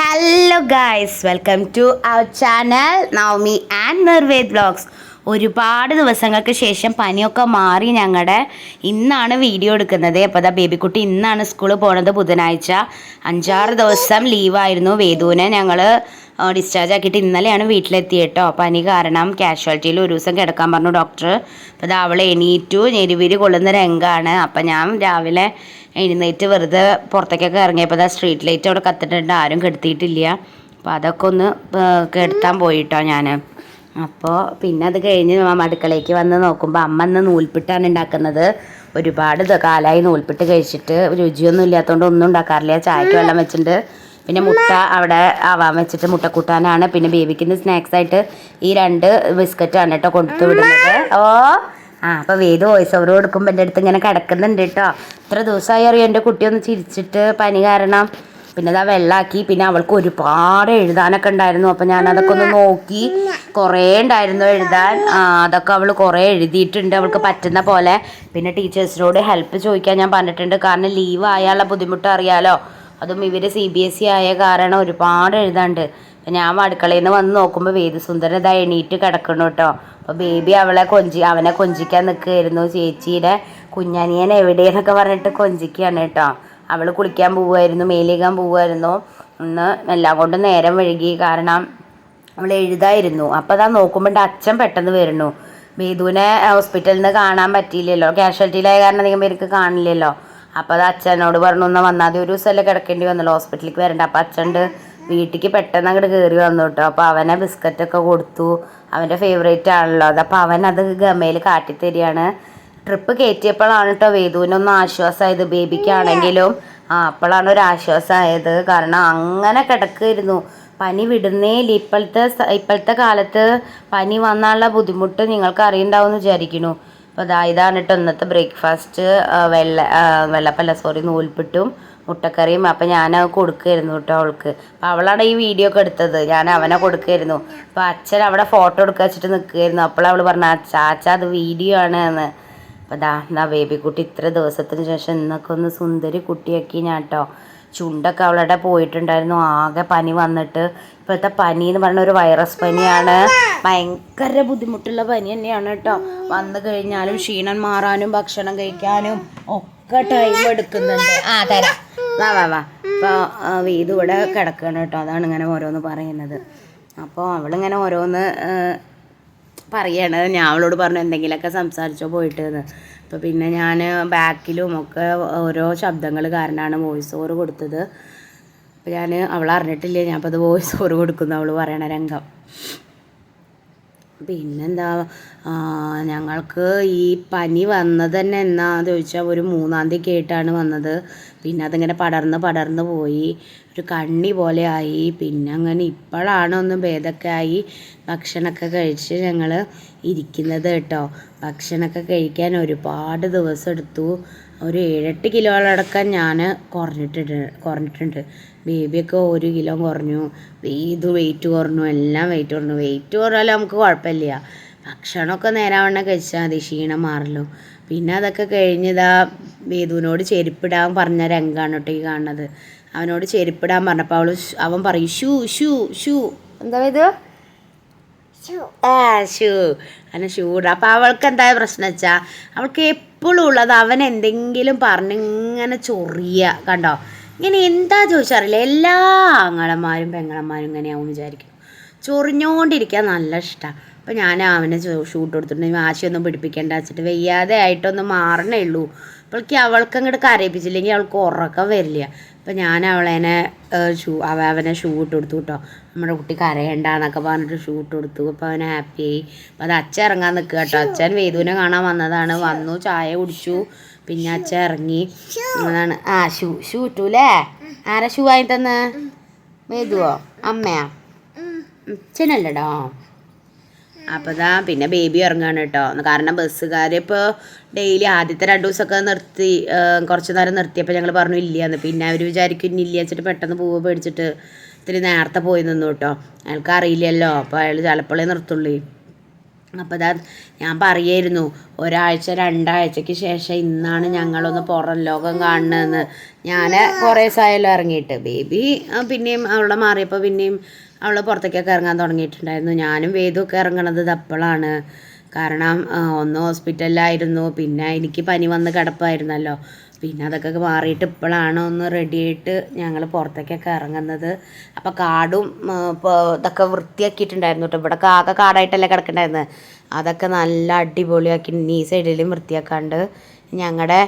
Hello guys welcome to our channel Navami and Nirved blogs ഒരുപാട് ദിവസങ്ങൾക്ക് ശേഷം പനിയൊക്കെ മാറി ഞങ്ങളുടെ ഇന്നാണ് വീഡിയോ എടുക്കുന്നത്. അപ്പോൾ അതാ ബേബിക്കുട്ടി ഇന്നാണ് സ്കൂളിൽ പോണത് ബുധനാഴ്ച. അഞ്ചാറ് ദിവസം ലീവായിരുന്നു വേദുവിനെ ഞങ്ങൾ ഡിസ്ചാർജ് ആക്കിയിട്ട് ഇന്നലെയാണ് വീട്ടിലെത്തി കേട്ടോ പനി കാരണം കാഷ്വാലിറ്റിയിൽ ഒരു ദിവസം കിടക്കാൻ പറഞ്ഞു ഡോക്ടർ അപ്പോൾ അത് അവൾ എണീറ്റു. ഞെരുവിരി കൊള്ളുന്ന രംഗമാണ് അപ്പം ഞാൻ രാവിലെ എഴുന്നേറ്റ് വെറുതെ പുറത്തേക്കൊക്കെ ഇറങ്ങിയപ്പോൾ അതാ സ്ട്രീറ്റ് ലൈറ്റ് അവിടെ കത്തിട്ടുണ്ട്. ആരും കെടുത്തിയിട്ടില്ല. അപ്പോൾ അതൊക്കെ ഒന്ന് കെടുത്താൻ പോയിട്ടോ ഞാൻ അപ്പോൾ പിന്നെ അത് കഴിഞ്ഞ് അടുക്കളയ്ക്ക് വന്ന് നോക്കുമ്പോൾ അമ്മ ഇന്ന് നൂൽപ്പിട്ടാണ് ഉണ്ടാക്കുന്നത്. ഒരുപാട് കാലമായി നൂൽപ്പിട്ട് കഴിച്ചിട്ട് രുചിയൊന്നും ഇല്ലാത്തതുകൊണ്ട് ഒന്നും ഉണ്ടാക്കാറില്ല. ചായക്ക് വെള്ളം വെച്ചിട്ടുണ്ട്. പിന്നെ മുട്ട അവിടെ ആവാൻ വെച്ചിട്ട് മുട്ട കൂട്ടാനാണ്. പിന്നെ ബേബിക്കുന്ന സ്നാക്സ് ആയിട്ട് ഈ രണ്ട് ബിസ്ക്കറ്റ് ആണ് കേട്ടോ കൊടുത്തു വിടുന്നത്. ഓ ആ അപ്പോൾ വേദ് വോയിസ് ഓവർ കൊടുക്കുമ്പോൾ എന്റെ അടുത്ത് ഇങ്ങനെ കിടക്കുന്നുണ്ട് കേട്ടോ ഇത്ര ദിവസമായി അറിയാം? എന്റെ കുട്ടി ഒന്ന് ചിരിച്ചിട്ട് പനി കാരണം. പിന്നെ അതാ വെള്ളാക്കി. പിന്നെ അവൾക്ക് ഒരുപാട് എഴുതാനൊക്കെ ഉണ്ടായിരുന്നു. അപ്പം ഞാൻ അതൊക്കെ ഒന്ന് നോക്കി കുറേ ഉണ്ടായിരുന്നു എഴുതാൻ. അതൊക്കെ അവൾ കുറേ എഴുതിയിട്ടുണ്ട്. അവൾക്ക് പറ്റുന്ന പോലെ. പിന്നെ ടീച്ചേഴ്സിനോട് ഹെൽപ്പ് ചോദിക്കാൻ ഞാൻ പറഞ്ഞിട്ടുണ്ട്. കാരണം ലീവ് ആയാലുള്ള ബുദ്ധിമുട്ട് അറിയാലോ? അതും ഇവർ സി ബി എസ് ഇ ആയ കാരണം ഒരുപാട് എഴുതാണ്ട്. ഞാൻ അടുക്കളയിൽ നിന്ന് വന്ന് നോക്കുമ്പോൾ വേദസുന്ദരൻ ഇതാ എണീറ്റ് കിടക്കണു കേട്ടോ അപ്പോൾ ബേബി അവളെ കൊഞ്ചി അവനെ കൊഞ്ചിക്കാൻ നിൽക്കുകയായിരുന്നു. ചേച്ചിയുടെ കുഞ്ഞനിയൻ എവിടെയെന്നൊക്കെ പറഞ്ഞിട്ട് കൊഞ്ചിക്കുകയാണ് കേട്ടോ അവൾ കുളിക്കാൻ പോവുമായിരുന്നു മേലേക്കാൻ പോവുമായിരുന്നു. ഇന്ന് എല്ലാം കൊണ്ടും നേരം വഴുകി കാരണം അവൾ എഴുതായിരുന്നു. അപ്പോൾ അതാ നോക്കുമ്പോൾ അച്ഛൻ പെട്ടെന്ന് വരുന്നു. വേദുവിനെ ഹോസ്പിറ്റലിൽ നിന്ന് കാണാൻ പറ്റിയില്ലല്ലോ. കാഷ്വാലിറ്റിയിലായ കാരണം അധികം പേർക്ക് കാണില്ലല്ലോ. അപ്പോൾ അത് അച്ഛനോട് പറഞ്ഞു ഒന്ന് വന്നാൽ ഒരു ദിവസമല്ലേ കിടക്കേണ്ടി വന്നല്ലോ ഹോസ്പിറ്റലിലേക്ക് വരണ്ട. അപ്പോൾ അച്ഛന്റെ വീട്ടിലേക്ക് പെട്ടെന്ന് അങ്ങോട്ട് കയറി വന്നു കേട്ടോ അപ്പോൾ അവനെ ബിസ്ക്കറ്റൊക്കെ കൊടുത്തു അവന്റെ ഫേവറേറ്റ് ആണല്ലോ. അത് അപ്പോൾ അവൻ അത് ഗമയിൽ കാട്ടിത്തരികയാണ് ട്രിപ്പ് കയറ്റിയപ്പോഴാണ് കേട്ടോ വേദുവിനൊന്ന് ആശ്വാസമായത് ബേബിക്കാണെങ്കിലും. ആ അപ്പോഴാണ് ഒരു ആശ്വാസമായത് കാരണം അങ്ങനെ കിടക്കുമായിരുന്നു പനി വിടുന്നേയില്ല ഇപ്പോഴത്തെ ഇപ്പോഴത്തെ കാലത്ത് പനി വന്നാലുള്ള ബുദ്ധിമുട്ട് നിങ്ങൾക്ക് അറിയണ്ടാവും എന്ന് വിചാരിക്കുന്നു. അപ്പോൾ അതാ ഇതാണ് കേട്ടോ ഇന്നത്തെ ബ്രേക്ക്ഫാസ്റ്റ് വെള്ള വെള്ളപ്പല്ല സോറി നൂൽപ്പിട്ടും മുട്ടക്കറിയും. അപ്പം ഞാൻ കൊടുക്കുമായിരുന്നു കേട്ടോ അവൾക്ക്. അപ്പം അവളാണ് ഈ വീഡിയോ ഒക്കെ എടുത്തത്. ഞാൻ അവനെ കൊടുക്കുമായിരുന്നു അപ്പോൾ അച്ഛൻ അവിടെ ഫോട്ടോ എടുക്കുക വെച്ചിട്ട് നിൽക്കുമായിരുന്നു അപ്പോൾ അവൾ പറഞ്ഞു ചാച്ച അത് വീഡിയോ ആണ് എന്ന്. അപ്പോൾ ദാ ബേബി കുട്ടി ഇത്ര ദിവസത്തിന് ശേഷം ഇന്നൊക്കെ ഒന്ന് സുന്ദരി കുട്ടിയാക്കി ഞാൻ കേട്ടോ ചുണ്ടൊക്കെ അവളുടെ പോയിട്ടുണ്ടായിരുന്നു. ആകെ പനി വന്നിട്ട് ഇപ്പോഴത്തെ പനി എന്ന് പറഞ്ഞ ഒരു വൈറസ് പനിയാണ്. ഭയങ്കര ബുദ്ധിമുട്ടുള്ള പനി തന്നെയാണ് കേട്ടോ. വന്നു കഴിഞ്ഞാലും ക്ഷീണം മാറാനും ഭക്ഷണം കഴിക്കാനും ഒക്കെ ടൈം എടുക്കുന്നുണ്ട്. ആ തരാം. വാ വാ വാ. അപ്പൊ വീട് ഇവിടെ കിടക്കണം കേട്ടോ. അതാണ് ഇങ്ങനെ ഓരോന്ന് പറയുന്നത്. അപ്പോൾ അവളിങ്ങനെ ഓരോന്ന് പറയാണ്. ഞാൻ അവളോട് പറഞ്ഞു എന്തെങ്കിലുമൊക്കെ സംസാരിച്ചോ പോയിട്ട് എന്ന് അപ്പോൾ പിന്നെ ഞാൻ ബാക്കിലും ഒക്കെ ഓരോ ശബ്ദങ്ങൾ കാരണമാണ് വോയിസ് ഓവർ കൊടുത്തത്. അപ്പോൾ ഞാൻ അവൾ അറിഞ്ഞിട്ടില്ല ഞാൻ അപ്പോൾ അത് വോയിസ് ഓവർ കൊടുക്കുന്നു അവൾ പറയണ രംഗം. പിന്നെന്താ ഞങ്ങൾക്ക് ഈ പനി വന്നത് തന്നെ എന്നാന്ന് ചോദിച്ചാൽ ഒരു മൂന്നാം തീയതി ആയിട്ടാണ് വന്നത്. പിന്നെ അതിങ്ങനെ പടർന്ന് പടർന്ന് പോയി. ഒരു കണ്ണി പോലെ ആയി. പിന്നെ അങ്ങനെ ഇപ്പോഴാണ് ഒന്ന് ഭേദമൊക്കെ ആയി ഭക്ഷണമൊക്കെ കഴിച്ച് ഞങ്ങൾ ഇരിക്കുന്നത് കേട്ടോ. ഭക്ഷണമൊക്കെ കഴിക്കാൻ ഒരുപാട് ദിവസം എടുത്തു. ഒരു ഏഴെട്ട് കിലോളടക്കം ഞാൻ കുറഞ്ഞിട്ടുണ്ട്. കുറഞ്ഞിട്ടുണ്ട് ബേബിയൊക്കെ ഒരു കിലോ കുറഞ്ഞു. ഇത് വെയിറ്റ് കുറഞ്ഞു. എല്ലാം വെയിറ്റ് കുറഞ്ഞു. വെയിറ്റ് കുറഞ്ഞാലും നമുക്ക് കുഴപ്പമില്ല. ഭക്ഷണമൊക്കെ നേരാവണ്ണം കഴിച്ചാൽ മതി. ക്ഷീണം മാറല്ലോ. പിന്നെ അതൊക്കെ കഴിഞ്ഞതാ വേദുവിനോട് ചെരുപ്പിടാൻ പറഞ്ഞ രംഗമാണ് കേട്ടോ ഈ കാണുന്നത്. അവനോട് ചെരുപ്പിടാൻ പറഞ്ഞപ്പോൾ അവൾ അവൻ പറയും ഷൂ ഷൂ ഷൂ. എന്താ ഇത് ആ ഷൂ. അങ്ങനെ ഷൂ ഇടുക അവൾക്ക് എന്തായ പ്രശ്നം വെച്ചാൽ അവൾക്ക് എപ്പോഴും ഉള്ളത് അവൻ എന്തെങ്കിലും പറഞ്ഞ് ഇങ്ങനെ ചൊറിയ. കണ്ടോ? ഇങ്ങനെ എന്താ ചോദിച്ചറിയില്ല. എല്ലാ ആങ്ങളന്മാരും പെങ്ങളന്മാരും ഇങ്ങനെയാവും വിചാരിക്കും. ചൊറിഞ്ഞോണ്ടിരിക്കാൻ നല്ല ഇഷ്ടമാണ് അപ്പോൾ ഞാൻ അവനെ ഷൂട്ട് കൊടുത്തിട്ടുണ്ടെങ്കിൽ വാശിയൊന്നും പിടിപ്പിക്കേണ്ട. വെച്ചിട്ട് വയ്യാതെ ആയിട്ടൊന്ന് മാറണേ ഉള്ളൂ. അപ്പോഴേക്ക് അവൾക്ക് അങ്ങോട്ട് കരയിപ്പിച്ചില്ലെങ്കിൽ അവൾക്ക് ഉറക്കം വരില്ല. അപ്പം ഞാൻ അവളെനെ ഷൂ അവ അവനെ ഷൂ ഇട്ട് കൊടുത്തു കേട്ടോ. നമ്മുടെ കുട്ടി കരയണ്ട എന്നൊക്കെ പറഞ്ഞിട്ട് ഷൂ ഇട്ട് കൊടുത്തു. അപ്പോൾ അവൻ ഹാപ്പിയായി അപ്പോൾ അത് അച്ഛൻ ഇറങ്ങാൻ നിൽക്കുക കേട്ടോ. അച്ഛൻ വേദുവിനെ കാണാൻ വന്നതാണ്. വന്നു ചായ കുടിച്ചു. പിന്നെ അച്ഛൻ ഇറങ്ങി. അതാണ് ആ ഷൂ ഷൂ ഇട്ടൂലേ? ആരാ ഷൂ വാങ്ങി തന്ന് വേദുവോ? അമ്മയാ? അച്ഛനല്ലടോ. അപ്പോൾ ഇതാ പിന്നെ ബേബി ഇറങ്ങുകയാണ് കേട്ടോ കാരണം ബസ്സുകാർ ഇപ്പോൾ ഡെയിലി ആദ്യത്തെ രണ്ട് ദിവസമൊക്കെ നിർത്തി കുറച്ച് നേരം നിർത്തിയപ്പോൾ ഞങ്ങൾ പറഞ്ഞു ഇല്ല എന്ന് പിന്നെ അവർ വിചാരിക്കും ഇനി ഇല്ല വെച്ചിട്ട് പെട്ടെന്ന് പൂവ് പേടിച്ചിട്ട് ഇത്തിരി നേരത്തെ പോയി നിന്നു കേട്ടോ അയാൾക്ക് അറിയില്ലല്ലോ. അപ്പോൾ അയാൾ ചിലപ്പോഴേ നിർത്തുള്ളൂ. അപ്പോൾ ഇതാ ഞാൻ പറയായിരുന്നു ഒരാഴ്ച രണ്ടാഴ്ചയ്ക്ക് ശേഷം ഇന്നാണ് ഞങ്ങളൊന്ന് പുറം ലോകം കാണുന്നതെന്ന് ഞാൻ കുറേ ദിവസമായല്ലോ ഇറങ്ങിയിട്ട്. ബേബി പിന്നെയും അവളെ മാറിയപ്പോൾ പിന്നെയും അവൾ പുറത്തേക്കൊക്കെ ഇറങ്ങാൻ തുടങ്ങിയിട്ടുണ്ടായിരുന്നു. ഞാനും വേദമൊക്കെ ഇറങ്ങണത് തപ്പളാണ് കാരണം ഒന്ന് ഹോസ്പിറ്റലിലായിരുന്നു. പിന്നെ എനിക്ക് പനി വന്ന് കിടപ്പായിരുന്നല്ലോ. പിന്നെ അതൊക്കെ മാറിയിട്ട് ഇപ്പോഴാണ് ഒന്ന് റെഡിയായിട്ട് ഞങ്ങൾ പുറത്തേക്കൊക്കെ ഇറങ്ങുന്നത്. അപ്പോൾ കാടും ഇതൊക്കെ വൃത്തിയാക്കിയിട്ടുണ്ടായിരുന്നു കേട്ടോ. ഇവിടെ ആകെ കാടായിട്ടല്ലേ കിടക്കണ്ടായിരുന്നത് അതൊക്കെ നല്ല അടിപൊളിയാക്കി ഈ സൈഡിലും വൃത്തിയാക്കാണ്ട് ഞങ്ങളുടെ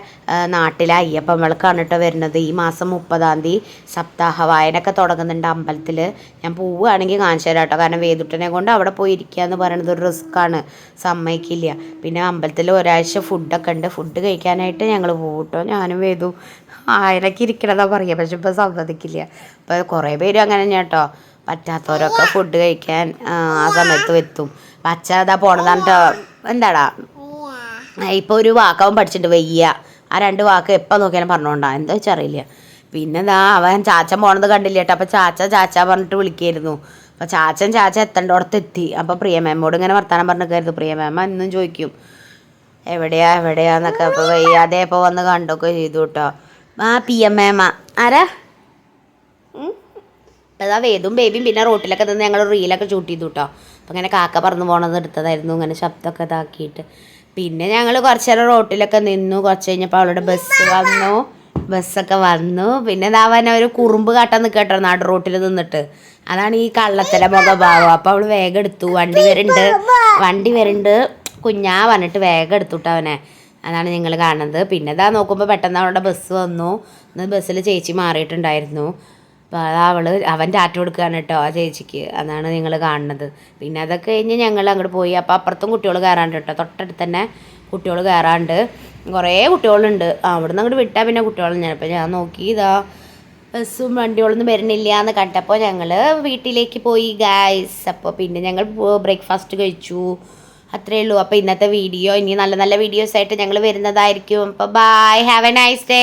നാട്ടിലെ അയ്യപ്പൻ വിളക്കാണ് കേട്ടോ വരുന്നത്. ഈ മാസം മുപ്പതാം തീയതി സപ്താഹ വായനയൊക്കെ തുടങ്ങുന്നുണ്ട് അമ്പലത്തിൽ ഞാൻ പോവുകയാണെങ്കിൽ കാണിച്ചു തരാം കേട്ടോ. കാരണം വേദുട്ടനെ കൊണ്ട് അവിടെ പോയി ഇരിക്കുക എന്ന് പറയുന്നത് ഒരു റിസ്ക്കാണ് സമ്മതിക്കില്ല. പിന്നെ അമ്പലത്തിൽ ഒരാഴ്ച ഫുഡൊക്കെ ഉണ്ട്. ഫുഡ് കഴിക്കാനായിട്ട് ഞങ്ങൾ പോകും കേട്ടോ. ഞാനും വേദു ആയിരക്ക് ഇരിക്കണതാ പറയുക പക്ഷെ ഇപ്പോൾ സമ്മതിക്കില്ല. അപ്പോൾ കുറേ പേര് അങ്ങനെ തന്നെ കേട്ടോ. പറ്റാത്തവരൊക്കെ ഫുഡ് കഴിക്കാൻ ആ സമയത്ത് എത്തും. പച്ച ഇതാ പോണതാണ് കേട്ടോ എന്താടാ? ഇപ്പോൾ ഒരു വാക്കവൻ പഠിച്ചിട്ട് വയ്യ. ആ രണ്ട് വാക്ക് എപ്പോൾ നോക്കിയാലും പറഞ്ഞോണ്ടാ? എന്താ വെച്ചാൽ അറിയില്ല. പിന്നെ ദാ അവൻ ചാച്ചൻ പോണത് കണ്ടില്ല കേട്ടോ? അപ്പോൾ ചാച്ച ചാച്ച പറഞ്ഞിട്ട് വിളിക്കായിരുന്നു. അപ്പോൾ ചാച്ചൻ ചാച്ച എത്തേണ്ടോടത്ത് എത്തി. അപ്പോൾ പ്രിയ മാമോട് ഇങ്ങനെ വർത്താനം പ്രിയ മാമ എന്നും ചോദിക്കും. എവിടെയാ എവിടെയാന്നൊക്കെ അപ്പോൾ വയ്യാതെ ഇപ്പോൾ വന്ന് കണ്ടൊക്കെ ചെയ്തു കേട്ടോ. ആ പി എം മാമ. ആരാ? അതാ വേദും ബേബിയും പിന്നെ റോട്ടിലൊക്കെ നിന്ന് ഞങ്ങൾ റീലൊക്കെ ഷൂട്ട് ചെയ്തു കേട്ടോ. അപ്പം ഇങ്ങനെ കാക്ക പറന്ന് പോണത് എടുത്തതായിരുന്നു. ഇങ്ങനെ ശബ്ദമൊക്കെ ഇതാക്കിയിട്ട്. പിന്നെ ഞങ്ങൾ കുറച്ച് നേരം റോട്ടിലൊക്കെ നിന്നു. കുറച്ച് കഴിഞ്ഞപ്പോൾ അവളുടെ ബസ് വന്നു. ബസ്സൊക്കെ വന്നു. പിന്നെ ഇതാവാൻ ഒരു കുറുമ്പ് കാട്ടാൻ നിൽക്കട്ടോ നാട് റോട്ടിൽ നിന്നിട്ട്. അതാണ് ഈ കള്ളത്തിലെ മുഖഭാവം. അപ്പോൾ അവൾ വേഗം എടുത്തു. വണ്ടി വരുന്നുണ്ട് വണ്ടി വരുന്നുണ്ട് കുഞ്ഞാ പറഞ്ഞിട്ട് വേഗം എടുത്തുട്ടോ അവനെ. അതാണ് നിങ്ങൾ കാണുന്നത്. പിന്നെ ഇതാ നോക്കുമ്പോൾ പെട്ടെന്ന് അവളുടെ ബസ് വന്നു. ബസ്സിൽ ചേച്ചി മാറിയിട്ടുണ്ടായിരുന്നു. അപ്പോൾ അവൾ അവൻ ടാറ്റ കൊടുക്കുകയാണ് കേട്ടോ ആ ചേച്ചിക്ക്. അതാണ് നിങ്ങൾ കാണുന്നത്. പിന്നെ അതൊക്കെ കഴിഞ്ഞ് ഞങ്ങൾ അങ്ങോട്ട് പോയി. അപ്പോൾ അപ്പുറത്തും കുട്ടികൾ കയറാണ്ട് കേട്ടോ. തൊട്ടടുത്ത് തന്നെ കുട്ടികൾ കയറാണ്ട്. കുറേ കുട്ടികളുണ്ട്. അവിടുന്ന് അങ്ങോട്ട് വിട്ടാൽ പിന്നെ കുട്ടികളും ഞാൻ. അപ്പോൾ ഞാൻ നോക്കി ഇതാ ബസ്സും വണ്ടികളൊന്നും വരുന്നില്ല എന്ന് കണ്ടപ്പോൾ ഞങ്ങൾ വീട്ടിലേക്ക് പോയി ഗായ്സ് അപ്പോൾ പിന്നെ ഞങ്ങൾ ബ്രേക്ക്ഫാസ്റ്റ് കഴിച്ചു. അത്രേ ഉള്ളൂ. അപ്പോൾ ഇന്നത്തെ വീഡിയോ ഇനി നല്ല നല്ല വീഡിയോസ് ആയിട്ട് ഞങ്ങൾ വരുന്നതായിരിക്കും. അപ്പോൾ bye have a nice day